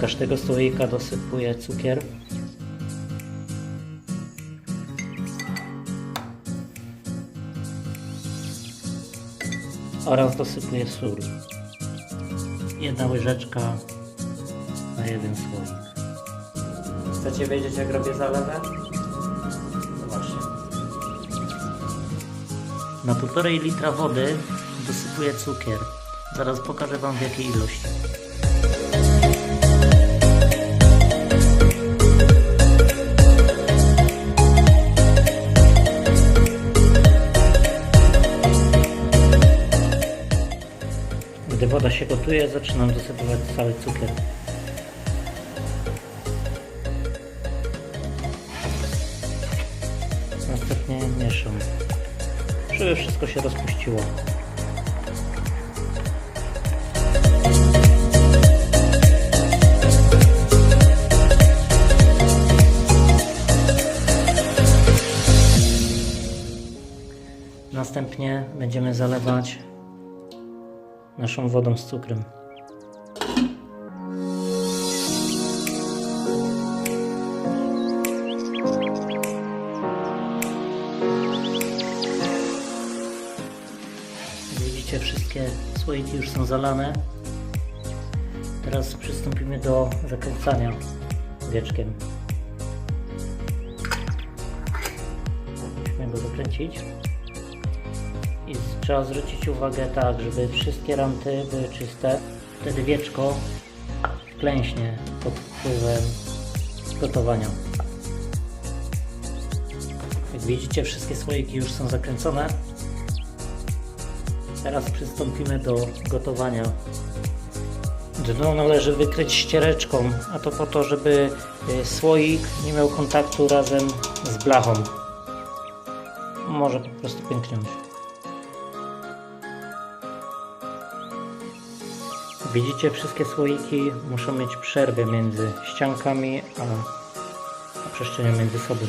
każdego słoika dosypuję cukier. Oraz dosypuję sól. Jedna łyżeczka na jeden słoik. Chcecie wiedzieć jak robię zalewę? Zobaczcie. Na półtorej litra wody dosypuję cukier. Zaraz pokażę Wam w jakiej ilości. Gdy woda się gotuje, zaczynam dosypywać cały cukier. Następnie mieszam, żeby wszystko się rozpuściło. Następnie będziemy zalewać naszą wodą z cukrem. Widzicie, wszystkie słoiki już są zalane. Teraz przystąpimy do zakręcania wieczkiem. Musimy go zakręcić. Trzeba zwrócić uwagę tak, żeby wszystkie ranty były czyste. Wtedy wieczko klęśnie pod wpływem gotowania. Jak widzicie, wszystkie słoiki już są zakręcone. Teraz przystąpimy do gotowania. Dno należy wykryć ściereczką, a to po to, żeby y, słoik nie miał kontaktu razem z blachą. Może po prostu pęknąć. Widzicie, wszystkie słoiki muszą mieć przerwę między ściankami a, a przestrzenią między sobą.